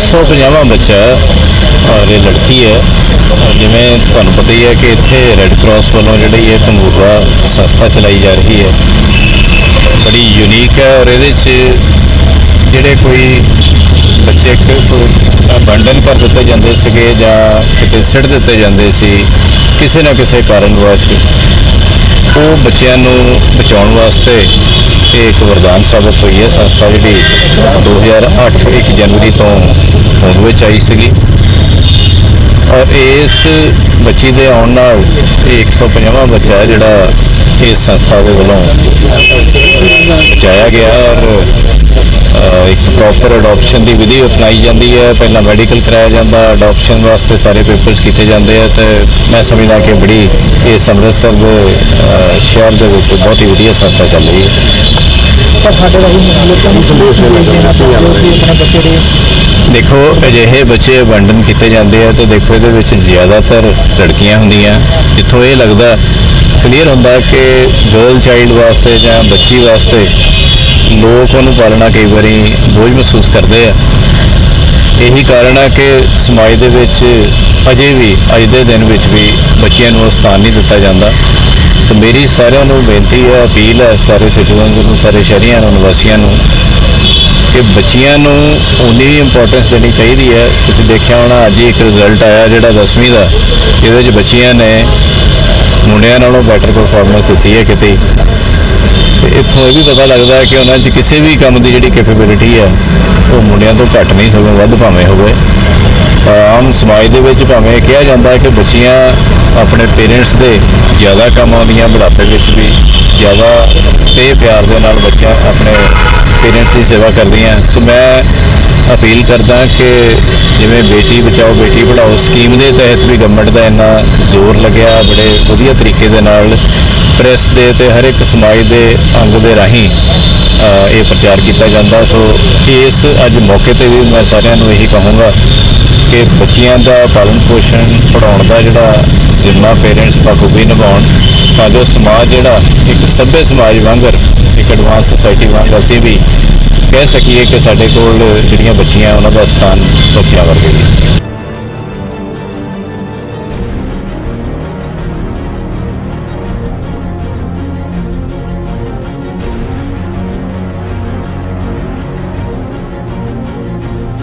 150ਵਾਂ ਬੱਚਾ ਔਰ ਇਹ ਲੜਕੀ ਹੈ। ਔਰ ਜਿਵੇਂ ਤੁਹਾਨੂੰ ਪਤਾ ਹੀ ਹੈ ਕਿ ਇੱਥੇ ਰੈੱਡ ਕਰਾਸ ਵੱਲੋਂ ਜਿਹੜੀ ਇਹ ਪੰਗੂਰਾ ਸੰਸਥਾ ਚਲਾਈ ਜਾ ਰਹੀ ਹੈ। ਬੜੀ ਯੂਨੀਕ ਹੈ ਔਰ ਇਹਦੇ 'ਚ ਜਿਹੜੇ ਕੋਈ ਬੱਚੇ ਬੰਡਲ ਭਰ ਦਿੱਤੇ ਜਾਂਦੇ ਸੀਗੇ ਜਾਂ ਕਿਤੇ ਸਿੱਟ ਦਿੱਤੇ ਜਾਂਦੇ ਸੀ, ਕਿਸੇ ਨਾ ਕਿਸੇ ਕਾਰਨ ਵਾਸਤੇ। ਉਹ ਬੱਚਿਆਂ ਨੂੰ ਬਚਾਉਣ ਵਾਸਤੇ ਇਹ ਇੱਕ ਵਰਦਾਨ ਸਾਬਤ ਹੋਈ ਹੈ। ਸੰਸਥਾ ਜਿਹੜੀ 2008 1 ਜਨਵਰੀ ਤੋਂ ਹੋਂਦ ਵਿੱਚ ਆਈ ਸੀਗੀ। ਔਰ ਇਸ ਬੱਚੀ ਦੇ ਆਉਣ ਨਾਲ ਇਹ 150ਵਾਂ ਬੱਚਾ ਹੈ ਜਿਹੜਾ ਇਸ ਸੰਸਥਾ ਦੇ ਵੱਲੋਂ ਬਚਾਇਆ ਗਿਆ ਔਰ ਇੱਕ ਪ੍ਰੋਪਰ ਅਡਾਪਸ਼ਨ ਦੀ ਵਿਧੀ ਅਪਣਾਈ ਜਾਂਦੀ ਹੈ। ਪਹਿਲਾਂ ਮੈਡੀਕਲ ਕਰਾਇਆ ਜਾਂਦਾ ਅਡਾਪਸ਼ਨ ਵਾਸਤੇ ਸਾਰੇ ਪੇਪਰਸ ਕੀਤੇ ਜਾਂਦੇ ਆ ਤੇ ਮੈਂ ਸਮਝਦਾ ਕਿ ਬੜੀ ਇਸ ਅੰਮ੍ਰਿਤਸਰ ਦੇ ਸ਼ਹਿਰ ਦੇ ਵਿੱਚ ਬਹੁਤ ਹੀ ਵਧੀਆ ਸੰਸਥਾ ਚੱਲ ਰਹੀ ਹੈ। ਪਰ ਸਾਡੇ ਰਾਹੀਂ ਲੋਕਾਂ ਨੂੰ ਸੰਦੇਸ਼ ਦੇਣਾ ਚਾਹੁੰਦੇ ਕਿ ਆਪਣੇ ਬੱਚੇ ਦੇ ਦੇਖੋ ਅਜਿਹੇ ਬੱਚੇ ਅਬੰਡਨ ਕੀਤੇ ਜਾਂਦੇ ਆ ਤੇ ਦੇਖੋ ਇਹਦੇ ਵਿੱਚ ਜ਼ਿਆਦਾਤਰ ਲੜਕੀਆਂ ਹੁੰਦੀਆਂ। ਜਿੱਥੋਂ ਇਹ ਲੱਗਦਾ ਕਲੀਅਰ ਹੁੰਦਾ ਕਿ ਗਰਲ ਚਾਈਲਡ ਵਾਸਤੇ ਜਾਂ ਬੱਚੀ ਵਾਸਤੇ ਲੋਕ ਉਹਨੂੰ ਪਾਲਣਾ ਕਈ ਵਾਰੀ ਬੋਝ ਮਹਿਸੂਸ ਕਰਦੇ ਆ। ਇਹੀ ਕਾਰਨ ਹੈ ਕਿ ਸਮਾਜ ਦੇ ਵਿੱਚ ਅਜੇ ਵੀ ਅੱਜ ਦੇ ਦਿਨ ਵਿੱਚ ਵੀ ਬੱਚਿਆਂ ਨੂੰ ਸਥਾਨ ਨਹੀਂ ਦਿੱਤਾ ਜਾਂਦਾ। ਤੇ ਮੇਰੀ ਸਾਰਿਆਂ ਨੂੰ ਬੇਨਤੀ ਹੈ, ਅਪੀਲ ਹੈ ਸਾਰੇ ਸਿਟੀਜ਼ਨਸ ਨੂੰ, ਸਾਰੇ ਸ਼ਹਿਰੀਆਂ ਨੂੰ, ਨਿਵਾਸੀਆਂ ਨੂੰ ਕਿ ਬੱਚਿਆਂ ਨੂੰ ਉਨੀ ਹੀ ਇੰਪੋਰਟੈਂਸ ਦੇਣੀ ਚਾਹੀਦੀ ਹੈ। ਤੁਸੀਂ ਦੇਖਿਆ ਹੋਣਾ, ਅੱਜ ਹੀ ਇੱਕ ਰਿਜ਼ਲਟ ਆਇਆ ਜਿਹੜਾ 10ਵੀਂ ਦਾ, ਇਹਦੇ ਵਿੱਚ ਬੱਚਿਆਂ ਨੇ ਮੁੰਡਿਆਂ ਨਾਲੋਂ ਬੈਟਰ ਪਰਫਾਰਮੈਂਸ ਦਿੱਤੀ ਹੈ ਕਿਤੇ। ਤੇ ਇੱਥੋਂ ਇਹ ਵੀ ਪਤਾ ਲੱਗਦਾ ਹੈ ਕਿ ਉਹਨਾਂ 'ਚ ਕਿਸੇ ਵੀ ਕੰਮ ਦੀ ਜਿਹੜੀ ਕੈਪੇਬਿਲਿਟੀ ਹੈ, ਉਹ ਮੁੰਡਿਆਂ ਤੋਂ ਘੱਟ ਨਹੀਂ, ਸਗੋਂ ਵੱਧ ਭਾਵੇਂ ਹੋਵੇ। ਆਮ ਸਮਾਜ ਦੇ ਵਿੱਚ ਭਾਵੇਂ ਕਿਹਾ ਜਾਂਦਾ ਹੈ ਕਿ ਬੱਚੀਆਂ ਆਪਣੇ ਪੇਰੈਂਟਸ ਦੇ ਜ਼ਿਆਦਾ ਕੰਮ ਆਉਂਦੀਆਂ ਬੁਢਾਪੇ ਵਿੱਚ ਵੀ ਜ਼ਿਆਦਾ ਤੇ ਪਿਆਰ ਦੇ ਨਾਲ ਬੱਚਾ ਆਪਣੇ ਪੇਰੈਂਟਸ ਦੀ ਸੇਵਾ ਕਰਦੀਆਂ। ਸੋ ਮੈਂ ਅਪੀਲ ਕਰਦਾ ਕਿ ਜਿਵੇਂ ਬੇਟੀ ਬਚਾਓ, ਬੇਟੀ ਪੜ੍ਹਾਓ ਸਕੀਮ ਦੇ ਤਹਿਤ ਵੀ ਗਵਰਨਮੈਂਟ ਦਾ ਇੰਨਾ ਜ਼ੋਰ ਲੱਗਿਆ, ਬੜੇ ਵਧੀਆ ਤਰੀਕੇ ਦੇ ਨਾਲ ਪ੍ਰੈਸ ਦੇ ਤੇ ਹਰ ਇੱਕ ਸਮਾਜ ਦੇ ਅੰਗ ਦੇ ਰਾਹੀਂ ਇਹ ਪ੍ਰਚਾਰ ਕੀਤਾ ਜਾਂਦਾ। ਸੋ ਇਸ ਅੱਜ ਮੌਕੇ ਤੇ ਵੀ ਮੈਂ ਸਾਰਿਆਂ ਨੂੰ ਇਹੀ ਕਹੂੰਗਾ ਕਿ ਬੱਚਿਆਂ ਦਾ ਪਾਲਣ ਪੋਸ਼ਣ ਪੜਾਉਣ ਦਾ ਜਿਹੜਾ ਜ਼ਿੰਮਾ ਪੇਰੈਂਟਸ ਬਖੂਬੀ ਨਿਭਾਉਣ, ਤਾਂ ਜੋ ਸਮਾਜ ਜਿਹੜਾ ਇੱਕ ਸਭ्य ਸਮਾਜ ਵਾਂਗਰ, ਇੱਕ ਐਡਵਾਂਸ ਸੋਸਾਇਟੀ ਵਾਂਗ ਅਸੀਂ ਵੀ ਕਹਿ ਸਕੀਏ ਕਿ ਸਾਡੇ ਕੋਲ ਜਿਹੜੀਆਂ ਬੱਚੀਆਂ, ਉਹਨਾਂ ਦਾ ਸਥਾਨ ਬੱਚਿਆਂ ਵਰਗੇ